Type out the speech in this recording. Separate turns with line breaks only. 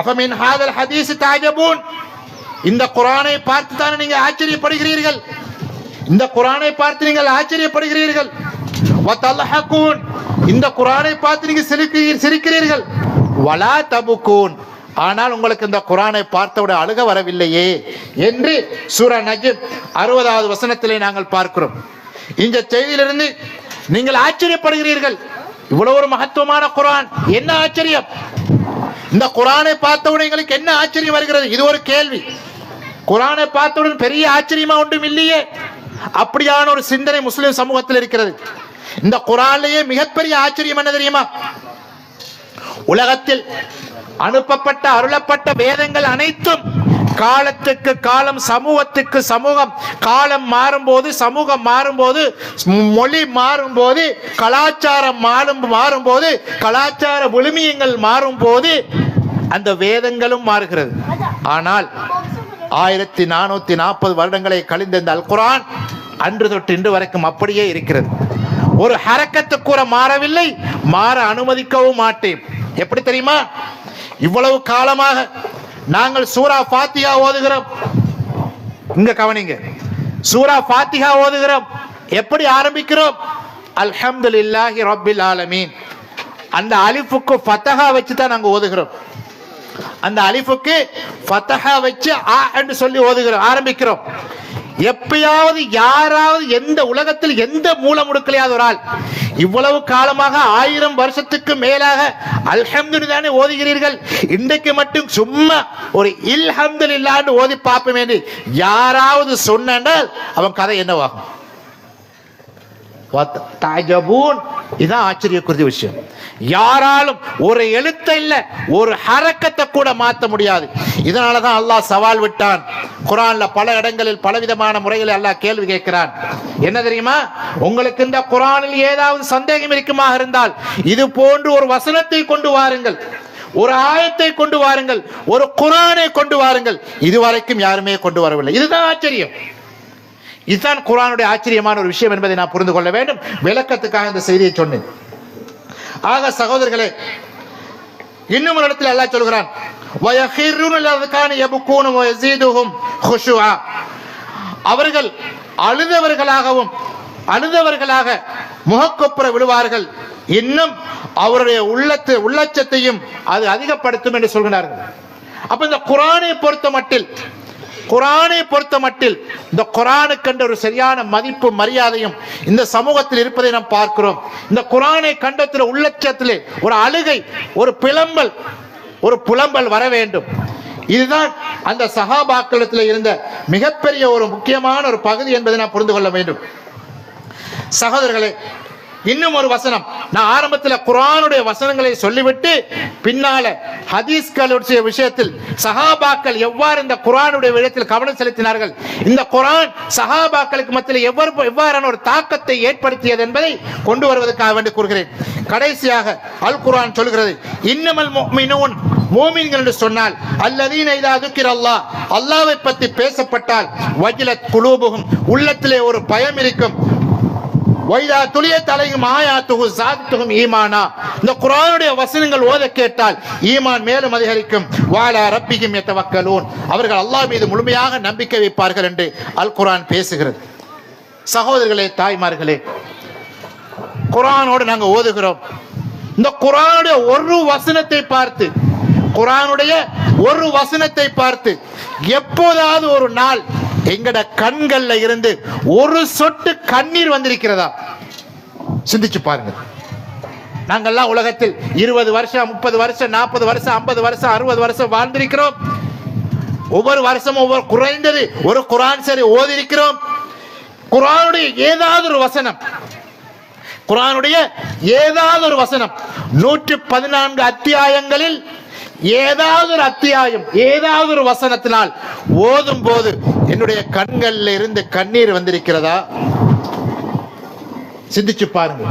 அஃபமின் ஹாதல் ஹதீஸ் தாஜபூன். இந்த குரானை பார்த்து தானே நீங்க ஆச்சரியப்படுகிறீர்கள்? இந்த குரானை பார்த்து நீங்கள் ஆச்சரியப்படுகிறீர்கள். இந்த குரானை பார்த்து நீங்க சிரிக்கிறீர்கள். வலா தபுக்கூன் ஆனால் உங்களுக்கு இந்த குரானை பார்த்தவுடன் அழுக வரவில்லையே என்று சூரா நஜிம் அறுபதாவது வசனத்திலே நாங்கள் பார்க்கிறோம். இந்த செய்தியிலிருந்து நீங்கள் ஆச்சரியப்படுகிறீர்கள். இவ்வளவு ஒரு மகத்துவமான குரான். என்ன ஆச்சரியம்? இந்த குரானை பார்த்தவுடன் எங்களுக்கு என்ன ஆச்சரியம் வருகிறது? இது ஒரு கேள்வி. குரானை பார்த்தவுடன் பெரிய ஆச்சரியமா ஒன்றும் இல்லையே. அப்படியான ஒரு சிந்தனை முஸ்லிம் சமூகத்தில் இருக்கிறது. இந்த குரான்லயே மிகப்பெரிய ஆச்சரியம் என்ன தெரியுமா? உலகத்தில் அனுப்பப்பட்ட அருளப்பட்ட வேதங்கள் அனைத்தும் காலத்துக்கு காலம் சமூகத்துக்கு சமூகம். காலம் மாறும்போது சமூகம் மாறும்போது மொழி மாறும்போது கலாச்சாரம் மாறும் மாறும்போது கலாச்சார விழுமியங்கள் மாறும்போது அந்த வேதங்களும் மாறுகிறது. ஆனால் ஆயிரத்தி நானூத்தி நாற்பது வருடங்களை கழிந்த இந்த அல் குரான் அன்று தொட்டு இன்று வரைக்கும் அப்படியே இருக்கிறது. ஒரு ஹரக்கத்து கூற மாறவில்லை. மாற அனுமதிக்கவும் மாட்டேன். எப்படி தெரியுமா? இவ்வளவு காலமாக நாங்கள் சூரா ஃபாத்தியா ஓதுகிறோம். இங்க கவனிங்க. சூரா ஃபாத்திஹா ஓதுகிறோம். எப்படி ஆரம்பிக்கிறோம்? அல்ஹம்துலில்லாஹி ரபில் ஆலமீன். அந்த அலிஃபுக்கு ஃபத்தஹா வச்சு தான் நாங்கள் ஓதுகிறோம். அந்த அலிஃபுக்கு ஃபத்தஹா வச்சு ஆ என்று சொல்லி ஓதுகிறோம் ஆரம்பிக்கிறோம். எப்பயாவது யாராவது எந்த உலகத்தில் எந்த மூல முடுக்கலையாவது ஒரு ஆள் இவ்வளவு காலமாக ஆயிரம் வருஷத்துக்கு மேலாக அல்ஹம்துலில்லாஹ்னு ஓதுகிறீர்கள். இன்றைக்கு மட்டும் சும்மா ஒரு இல்ஹம்துலில்லாஹ்னு ஓதி பார்ப்போம் என்று யாராவது சொன்னால் அவன் கதை என்னவாகும்? வத்- தஅஜபூன் இதான் ஆச்சரியக்குரிய விஷயம். யாராலும் ஒரு எழுத்த இல்ல ஒரு ஹரக்கத்தை கூட மாற்ற முடியாது. இதனால தான் அல்லாஹ் சவால் விட்டான். குரான்ல பல இடங்களில் பலவிதமான முறைகளை அல்லாஹ் கேள்வி கேட்கிறான். என்ன தெரியுமா? உங்களுக்கு இந்த குரானில் ஏதாவது சந்தேகம் இருக்குமாக இருந்தால் இது போன்று ஒரு வசனத்தை கொண்டு வாருங்கள். ஒரு ஆயத்தை கொண்டு வாருங்கள். ஒரு குரானை கொண்டு வாருங்கள். இதுவரைக்கும் யாருமே கொண்டு வரவில்லை. இதுதான் ஆச்சரியம். இதுதான் குரானுடைய ஆச்சரியமான ஒரு விஷயம் என்பதை நான் புரிந்து கொள்ள வேண்டும். விளக்கத்துக்காக இந்த செய்தியை சொன்னேன். ஆக சகோதரர்களே இன்னும் ஒரு இடத்தில் எல்லாம் சொல்கிறான். அவர்கள் அழுதவர்களாகவும் அழுதவர்களாக முகக்கொப்புற விழுவார்கள் இன்னும் அவருடைய உள்ளத்து உள்ளச்சத்தையும் அது அதிகப்படுத்தும் என்று சொல்கிறார்கள். அப்ப இந்த குரானை பொறுத்த மட்டில் குரானை பொறுத்த மட்டில் இந்த குரானுக்கென்ற ஒரு சரியான மதிப்பு மரியாதையும் இந்த சமூகத்தில் இருப்பதை நாம் பார்க்கிறோம். இந்த குரானை கண்டத்தில் உள்ளச்சத்திலே ஒரு அழுகை ஒரு பிளம்பல் ஒரு புலம்பல் வர வேண்டும். இதுதான் அந்த சகாபாக்களத்தில் இருந்த மிகப்பெரிய ஒரு முக்கியமான ஒரு பகுதி என்பதை நான் புரிந்து கொள்ள வேண்டும். சகோதரர்களே இன்னும் ஒரு வசனம். நான் ஆரம்பத்தில் குரானுடைய வசனங்களை சொல்லிவிட்டு பின்னால ஹதீஸ்களுடைய விஷயத்தில் சஹாபாக்கள் எவ்வாறு இந்த குரானுடைய விஷயத்தில் கவனம் செலுத்தினார்கள்? இந்த குரான் சஹாபாக்களுக்கு மத்தியில் எவ்வாறு எவ்வாறான ஒரு தாக்கத்தை ஏற்படுத்தியது என்பதை கொண்டு வருவதற்காக வேண்டி கூறுகிறேன். கடைசியாக அல் குரான் சொல்கிறது இன்னமல் முஃமினூன் மூமின்கள் என்று சொன்னால் அல்லதீன இதா துக்கிர அல்லாஹ் அல்லாஹ்வை பற்றி பேசப்பட்டால் வஜிலத் குலூபுகும் உள்ளத்திலே ஒரு பயம் இருக்கும். வைதா துளிய தலையும் ஆயாத்துகு சாதித்துகும் ஈமானா. இந்த குரானுடைய வசனங்கள் ஓத கேட்டால் ஈமான் மேலும் அதிகரிக்கும். வாழா ரப்பிக்கும் எத்தவக்கலூன் அவர்கள் அல்லாஹ் மீது முழுமையாக நம்பிக்கை வைப்பார்கள் என்று அல் குரான் பேசுகிறது. சகோதரர்களே தாய்மார்களே குரானோடு நாங்க ஓதுகிறோம். இந்த குரானுடைய ஒரு வசனத்தை பார்த்து குரானுடைய ஒரு வசனத்தை பார்த்து எப்போதாவது ஒரு நாள் எங்கட கண்கள்ல இருந்து ஒரு சொட்டு கண்ணீர் வந்திருக்கிறதா? சிந்திச்சு பாருங்க. நாங்கெல்லாம் உலகத்தில் இருபது வருஷம் முப்பது வருஷம் நாற்பது வருஷம் ஐம்பது வருஷம் அறுபது வருஷம் வாழ்ந்திருக்கிறோம். ஒவ்வொரு வருஷமும் ஒவ்வொரு குறைந்தது ஒரு குரான் சரி ஓதி இருக்கிறோம் குரானுடைய ஏதாவது ஒரு வசனம் குரானுடைய ஏதாவது ஒரு வசனம் நூற்று பதினான்கு அத்தியாயங்களில் ஏதாவது ஒரு அத்தியாயம் ஏதாவது ஒரு வசனத்தினால் ஓதும் போது என்னுடைய கண்கள்ல இருந்து கண்ணீர் வந்திருக்கிறதா? சிந்திச்சு பாருங்க